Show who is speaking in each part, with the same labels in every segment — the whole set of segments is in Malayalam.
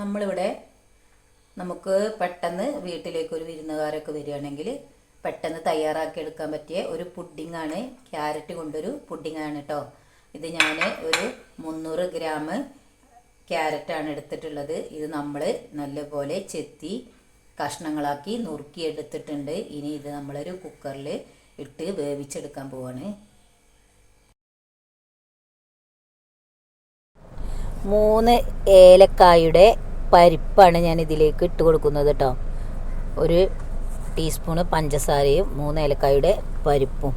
Speaker 1: നമ്മളിവിടെ നമുക്ക് പെട്ടെന്ന് വീട്ടിലേക്ക് ഒരു വിരുന്നുകാരൊക്കെ വരികയാണെങ്കിൽ പെട്ടെന്ന് തയ്യാറാക്കി എടുക്കാൻ പറ്റിയ ഒരു പുഡിങ്ങാണ് ക്യാരറ്റ് കൊണ്ടൊരു പുഡിങ്ങാണ് കേട്ടോ ഇത് ഞാൻ ഒരു മുന്നൂറ് ഗ്രാം ക്യാരറ്റാണ് എടുത്തിട്ടുള്ളത്. ഇത് നമ്മൾ നല്ലപോലെ ചെത്തി കഷ്ണങ്ങളാക്കി നുറുക്കി എടുത്തിട്ടുണ്ട് ഇനി ഇത് നമ്മളൊരു കുക്കറിൽ ഇട്ട് വേവിച്ചെടുക്കാൻ പോവാണ്. മൂന്ന് ഏലക്കായുടെ പരിപ്പാണ് ഞാൻ ഇതിലേക്ക് ഇട്ട് കൊടുക്കുന്നത് കേട്ടോ ഒരു ടീസ്പൂണ് പഞ്ചസാരയും മൂന്ന് ഏലക്കായുടെ പരിപ്പും.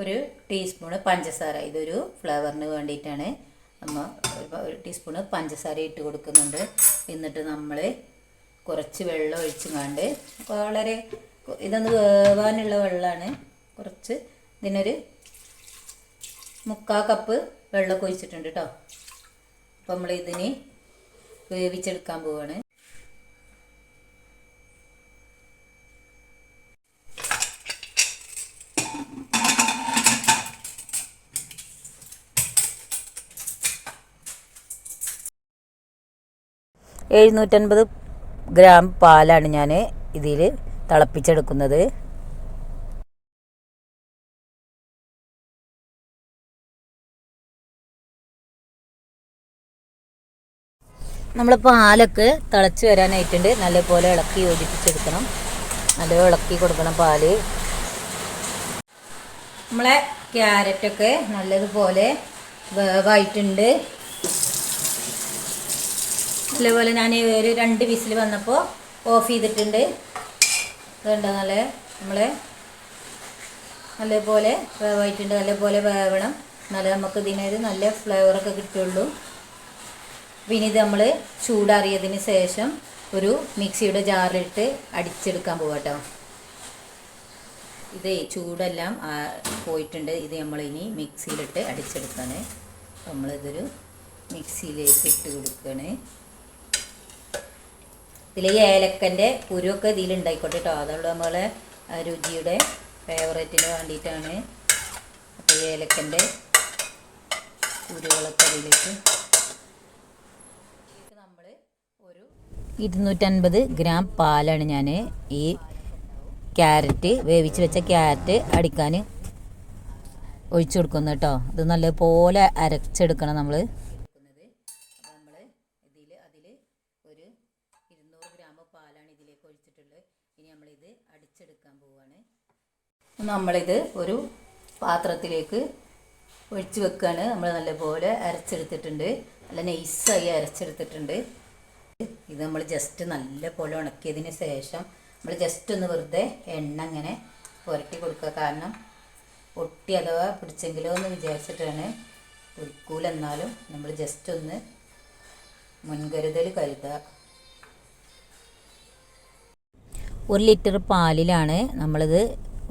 Speaker 1: ഒരു ടീസ്പൂണ് പഞ്ചസാര. ഇതൊരു ഫ്ലേവറിന് വേണ്ടിയിട്ടാണ്. നമ്മൾ ഒരു ടീസ്പൂണ് പഞ്ചസാര ഇട്ട് കൊടുക്കുന്നുണ്ട്. എന്നിട്ട് നമ്മൾ കുറച്ച് വെള്ളം ഒഴിച്ചും കണ്ട് വളരെ ഇതൊന്ന് വേവാനുള്ള വെള്ളമാണ് കുറച്ച് ഇതിനൊരു മുക്കാൽ കപ്പ് വെള്ളമൊക്കെ ഒഴിച്ചിട്ടുണ്ട് കേട്ടോ അപ്പം നമ്മൾ ഇതിന് വേവിച്ചെടുക്കാൻ പോവാണ്. എഴുന്നൂറ്റൻപത് ഗ്രാം പാലാണ് ഞാൻ ഇതിൽ തിളപ്പിച്ചെടുക്കുന്നത്. നമ്മൾ പാലൊക്കെ തിളച്ച് വരാനായിട്ടുണ്ട്. നല്ലപോലെ ഇളക്കി യോജിപ്പിച്ചെടുക്കണം. നല്ല ഇളക്കി കൊടുക്കണം പാൽ. നമ്മളെ ക്യാരറ്റൊക്കെ നല്ലതുപോലെ വേവായിട്ടുണ്ട്. നല്ലപോലെ ഞാൻ ഒരു രണ്ട് വിസിൽ വന്നപ്പോൾ ഓഫ് ചെയ്തിട്ടുണ്ട്. അതുകൊണ്ട് നല്ല നമ്മൾ നല്ലപോലെ വേവായിട്ടുണ്ട്. നല്ലപോലെ വേവണം. എന്നാലേ നമുക്ക് ഇതിനൊരു നല്ല ഫ്ലേവറൊക്കെ കിട്ടുള്ളൂ. പിന്നെ ഇത് നമ്മൾ ചൂടാറിയതിന് ശേഷം ഒരു മിക്സിയുടെ ജാറിലിട്ട് അടിച്ചെടുക്കാൻ പോകട്ടോ ഇത് ചൂടെല്ലാം പോയിട്ടുണ്ട്. ഇത് നമ്മളിനി മിക്സിയിലിട്ട് അടിച്ചെടുക്കാണ്. നമ്മളിതൊരു മിക്സിയിലേക്ക് ഇട്ട് കൊടുക്കുകയാണ് ഇതിൽ ഏലക്കന്റെ കുരുവൊക്കെ ഇതിലുണ്ടായിക്കോട്ടെ കേട്ടോ അതുള്ള നമ്മളെ രുചിയുടെ ഫേവറേറ്റിന് വേണ്ടിയിട്ടാണ് അപ്പോൾ ഈ ഏലക്കന്റെ കുരുകളൊക്കെ അതിലേക്ക് നമ്മൾ ഒരു ഇരുന്നൂറ്റൻപത് ഗ്രാം പാലാണ് ഞാൻ ഈ ക്യാരറ്റ് വേവിച്ച് വെച്ച ക്യാരറ്റ് അടിക്കാൻ ഒഴിച്ചു കൊടുക്കുന്നു കേട്ടോ ഇത് നല്ലപോലെ അരച്ചെടുക്കണം നമ്മൾ ഇതിൽ അതിൽ ഒരു ഇരുന്നൂറ് ഗ്രാം പാലാണ് ഇതിലേക്ക് ഒഴിച്ചിട്ടുള്ളത് ഇനി നമ്മളിത് അടിച്ചെടുക്കാൻ പോവുകയാണ് നമ്മളിത് ഒരു പാത്രത്തിലേക്ക് ഒഴിച്ച് വെക്കുകയാണ് നമ്മൾ നല്ലപോലെ അരച്ചെടുത്തിട്ടുണ്ട്. നല്ല നൈസായി അരച്ചെടുത്തിട്ടുണ്ട്. ഇത് നമ്മൾ ജസ്റ്റ് നല്ലപോലെ ഉണക്കിയതിന് ശേഷം നമ്മൾ ജസ്റ്റ് ഒന്ന് വെറുതെ എണ്ണ അങ്ങനെ പുരട്ടി കൊടുക്കുക. കാരണം ഒട്ടി അഥവാ പിടിച്ചെങ്കിലോ എന്ന് വിചാരിച്ചിട്ടാണ് പിടിക്കൂലെന്നാലും നമ്മൾ ജസ്റ്റ് ഒന്ന് മുൻകരുതൽ കരുതുക. ഒരു ലിറ്റർ പാലിലാണ് നമ്മളിത്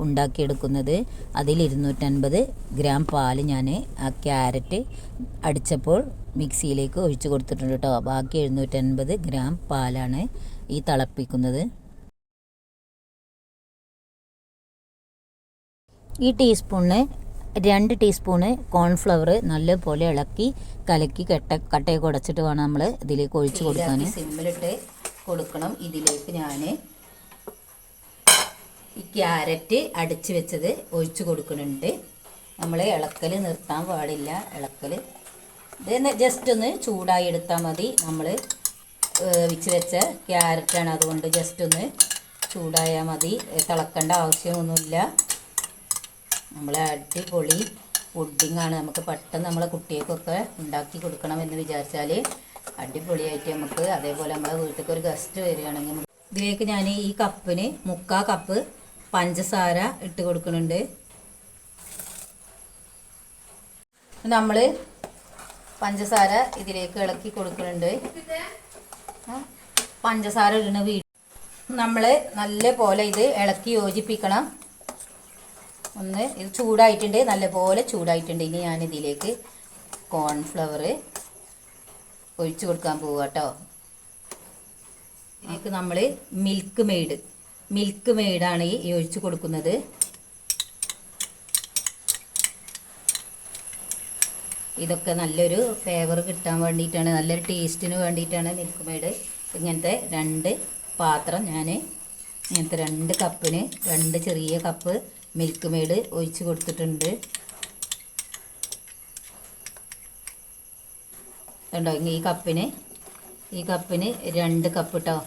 Speaker 1: ഉണ്ടാക്കിയെടുക്കുന്നത്. അതിൽ ഇരുന്നൂറ്റൻപത് ഗ്രാം പാൽ ഞാൻ ആ ക്യാരറ്റ് അടിച്ചപ്പോൾ മിക്സിയിലേക്ക് ഒഴിച്ച് കൊടുത്തിട്ടുണ്ട് കേട്ടോ. ബാക്കി എഴുന്നൂറ്റൻപത് ഗ്രാം പാലാണ് ഈ തിളപ്പിക്കുന്നത്. ഈ ടീസ്പൂണിന് രണ്ട് ടീസ്പൂണ് കോൺഫ്ലവർ നല്ലപോലെ ഇളക്കി കലക്കി കെട്ട കട്ടയൊക്കെ ഉടച്ചിട്ട് വേണം നമ്മൾ ഇതിലേക്ക് ഒഴിച്ച് കൊടുക്കാൻ. സിമ്മിലിട്ട് കൊടുക്കണം. ഇതിലേക്ക് ഞാൻ ഈ ക്യാരറ്റ് അടിച്ച് വെച്ചത് ഒഴിച്ചു കൊടുക്കുന്നുണ്ട്. നമ്മൾ ഇളക്കൽ നിർത്താൻ പാടില്ല ഇളക്കൽ ഇത് ജസ്റ്റ് ഒന്ന് ചൂടായി എടുത്താൽ മതി. നമ്മൾ വേവിച്ച് വെച്ച ക്യാരറ്റാണ്. അതുകൊണ്ട് ജസ്റ്റ് ഒന്ന് ചൂടായാൽ മതി. തിളക്കേണ്ട ആവശ്യമൊന്നുമില്ല. നമ്മൾ അടിപൊളി പുഡിങ്ങാണ്. നമുക്ക് പെട്ടെന്ന് നമ്മളെ കുട്ടികൾക്കൊക്കെ ഉണ്ടാക്കി കൊടുക്കണം എന്ന് വിചാരിച്ചാൽ അടിപൊളിയായിട്ട് നമുക്ക് അതേപോലെ നമ്മളെ വീട്ടിലേക്ക് ഒരു ഗസ്റ്റ് വരികയാണെങ്കിൽ ഇതിലേക്ക് ഞാൻ ഈ കപ്പിന് മുക്കാ കപ്പ് പഞ്ചസാര ഇട്ട് കൊടുക്കുന്നുണ്ട്. നമ്മൾ പഞ്ചസാര ഇതിലേക്ക് ഇളക്കി കൊടുക്കുന്നുണ്ട്. പഞ്ചസാര ഇടുന്ന വീട് നമ്മൾ നല്ല പോലെ ഇത് ഇളക്കി യോജിപ്പിക്കണം. ഒന്ന് ഇത് ചൂടായിട്ടുണ്ട് നല്ലപോലെ ചൂടായിട്ടുണ്ട്. ഇനി ഞാൻ ഇതിലേക്ക് കോൺഫ്ലവർ ഒഴിച്ചു കൊടുക്കാൻ പോവുക കേട്ടോ. ഇതിലേക്ക് നമ്മൾ മിൽക്ക് മെയ്ഡ് മിൽക്ക് മെയ്ഡാണ് ഈ ഒഴിച്ചു കൊടുക്കുന്നത്. ഇതൊക്കെ നല്ലൊരു ഫ്ലേവർ കിട്ടാൻ വേണ്ടിയിട്ടാണ് നല്ലൊരു ടേസ്റ്റിന് വേണ്ടിയിട്ടാണ് മിൽക്ക് മെയ്ഡ് ഇങ്ങനത്തെ രണ്ട് പാത്രം ഞാൻ ഇങ്ങനത്തെ രണ്ട് കപ്പിന് രണ്ട് ചെറിയ കപ്പ് മിൽക്ക് മെയ്ഡ് ഒഴിച്ച് കൊടുത്തിട്ടുണ്ട്. കണ്ടോ? ഈ കപ്പിന് ഈ കപ്പിന് രണ്ട് കപ്പ് കേട്ടോ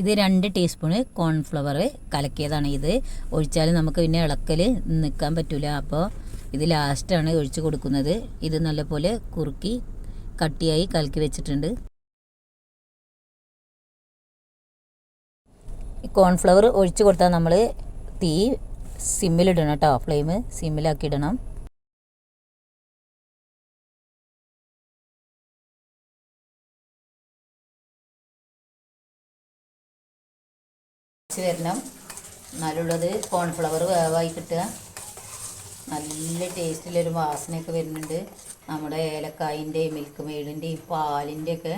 Speaker 1: ഇത് രണ്ട് ടീസ്പൂണ് കോൺഫ്ലവർ കലക്കിയതാണ് ഇത്. ഒഴിച്ചാൽ നമുക്ക് പിന്നെ ഇളക്കൽ നിൽക്കാൻ പറ്റില്ല അപ്പോൾ ഇത് ലാസ്റ്റാണ് ഒഴിച്ചു കൊടുക്കുന്നത്. ഇത് നല്ലപോലെ കുറുക്കി കട്ടിയായി കലക്കി വെച്ചിട്ടുണ്ട്. ഈ കോൺഫ്ലവർ ഒഴിച്ചു കൊടുത്താൽ നമ്മൾ തീ സിമ്മിലിടണം കേട്ടോ ഫ്ലെയിം സിമ്മിലാക്കി ഇടണം. വെച്ച് വരണം. എന്നാലുള്ളത് കോൺഫ്ലവർ വേവായി കിട്ടുക. നല്ല ടേസ്റ്റിലൊരു വാസനയൊക്കെ വരുന്നുണ്ട്. നമ്മുടെ ഏലക്കായിന്റെയും മിൽക്ക് മെയ്ഡിന്റെയും പാലിന്റെയൊക്കെ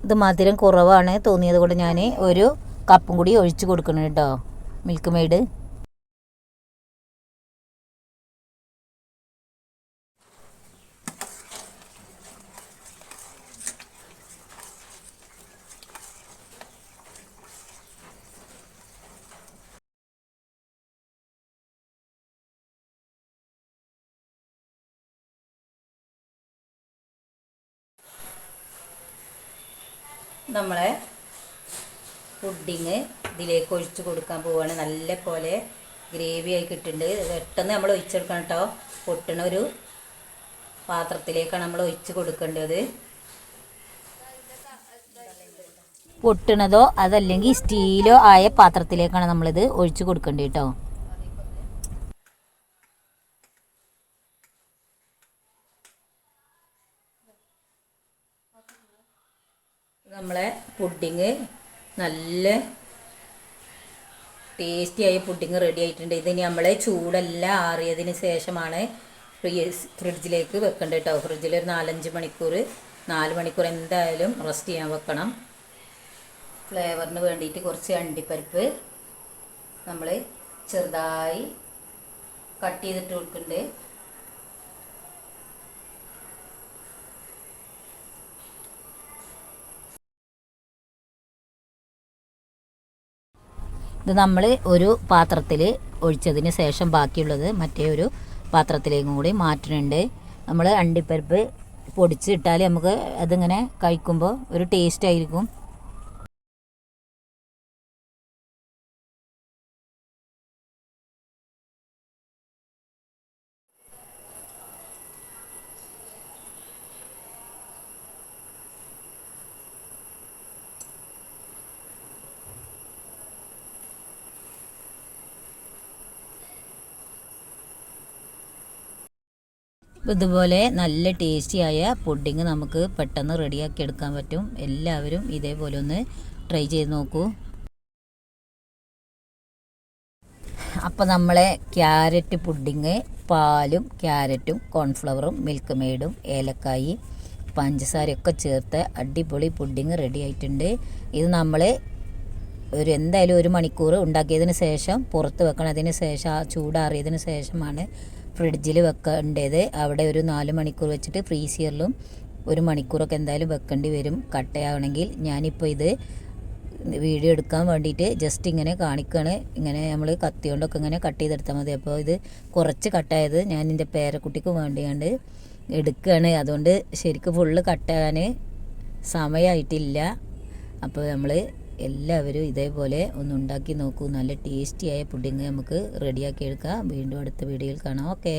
Speaker 1: ഇത് മധുരം കുറവാണ് തോന്നിയത് കൊണ്ട് ഞാൻ ഒരു കപ്പും കൂടി ഒഴിച്ച് കൊടുക്കണം കേട്ടോ മിൽക്ക് മെയ്ഡ് നമ്മളെ പുഡിങ് ഇതിലേക്ക് ഒഴിച്ച് കൊടുക്കാൻ പോവുകയാണ് നല്ല പോലെ ഗ്രേവി ആയി കിട്ടുന്നുണ്ട് പെട്ടെന്ന് നമ്മൾ ഒഴിച്ചെടുക്കണം കേട്ടോ. പൊട്ടണ ഒരു പാത്രത്തിലേക്കാണ് നമ്മൾ ഒഴിച്ച് കൊടുക്കേണ്ടത്. പൊട്ടണതോ അതല്ലെങ്കിൽ സ്റ്റീലോ ആയ പാത്രത്തിലേക്കാണ് നമ്മളിത് ഒഴിച്ച് കൊടുക്കേണ്ടത് കേട്ടോ നമ്മളെ പുഡിങ് നല്ല ടേസ്റ്റിയായ പുഡിങ് റെഡി ആയിട്ടുണ്ട്. ഇത് നമ്മൾ ചൂടെല്ലാം ആറിയതിന് ശേഷമാണ് ഫ്രിഡ്ജിലേക്ക് വെക്കേണ്ടത് കേട്ടോ ഫ്രിഡ്ജിൽ ഒരു നാലഞ്ച് മണിക്കൂർ നാല് മണിക്കൂർ എന്തായാലും റെസ്റ്റ് ചെയ്യാൻ വെക്കണം. ഫ്ലേവറിന് വേണ്ടിയിട്ട് കുറച്ച് അണ്ടിപ്പരിപ്പ് നമ്മൾ ചെറുതായി കട്ട് ചെയ്തിട്ട് കൊടുക്കുന്നുണ്ട് ഇത് നമ്മൾ ഒരു പാത്രത്തിൽ ഒഴിച്ചതിന് ശേഷം ബാക്കിയുള്ളത് മറ്റേ ഒരു പാത്രത്തിലേക്കും കൂടി മാറ്റുന്നുണ്ട് നമ്മൾ അണ്ടിപ്പരിപ്പ് പൊടിച്ചിട്ടാൽ നമുക്ക് അതിങ്ങനെ കഴിക്കുമ്പോൾ ഒരു ടേസ്റ്റ് ആയിരിക്കും. ഇതുപോലെ നല്ല ടേസ്റ്റിയായ പുഡിങ് നമുക്ക് പെട്ടെന്ന് റെഡിയാക്കി എടുക്കാൻ പറ്റും. എല്ലാവരും ഇതേപോലെ ഒന്ന് ട്രൈ ചെയ്ത് നോക്കൂ. അപ്പോൾ നമ്മളെ ക്യാരറ്റ് പുഡിങ് പാലും ക്യാരറ്റും കോൺഫ്ലവറും മിൽക്ക് മെയ്ഡും ഏലക്കായി പഞ്ചസാരയൊക്കെ ചേർത്ത് അടിപൊളി പുഡിങ് റെഡി ആയിട്ടുണ്ട്. ഇത് നമ്മൾ ഒരു എന്തായാലും ഒരു മണിക്കൂർ ഉണ്ടാക്കിയതിന് ശേഷം പുറത്ത് വെക്കണതിന് ശേഷം ആ ചൂടാറിയതിന് ശേഷമാണ് ഫ്രിഡ്ജിൽ വെക്കേണ്ടത് അവിടെ ഒരു നാല് മണിക്കൂർ വെച്ചിട്ട് ഫ്രീസിയറിലും ഒരു മണിക്കൂറൊക്കെ എന്തായാലും വെക്കേണ്ടി വരും. കട്ടയാവണമെങ്കിൽ ഞാനിപ്പോൾ ഇത് വീഡിയോ എടുക്കാൻ വേണ്ടിയിട്ട് ജസ്റ്റ് ഇങ്ങനെ കാണിക്കുകയാണ് ഇങ്ങനെ നമ്മൾ കത്തി കൊണ്ടൊക്കെ ഇങ്ങനെ കട്ട് ചെയ്തെടുത്താൽ മതി. അപ്പോൾ ഇത് കുറച്ച് കട്ടായത് ഞാൻ എന്റെ പേരക്കുട്ടിക്ക് വേണ്ടിയാണ്ട് എടുക്കുകയാണ് അതുകൊണ്ട് ശരിക്കും ഫുള്ള് കട്ടാകാൻ സമയമായിട്ടില്ല അപ്പോൾ നമ്മൾ എല്ലാവരും ഇതേപോലെ ഒന്ന് ഉണ്ടാക്കി നോക്കൂ. നല്ല ടേസ്റ്റിയായ പുഡിങ് നമുക്ക് റെഡിയാക്കി എടുക്കാം. വീണ്ടും അടുത്ത വീഡിയോയിൽ കാണാം. ഓക്കെ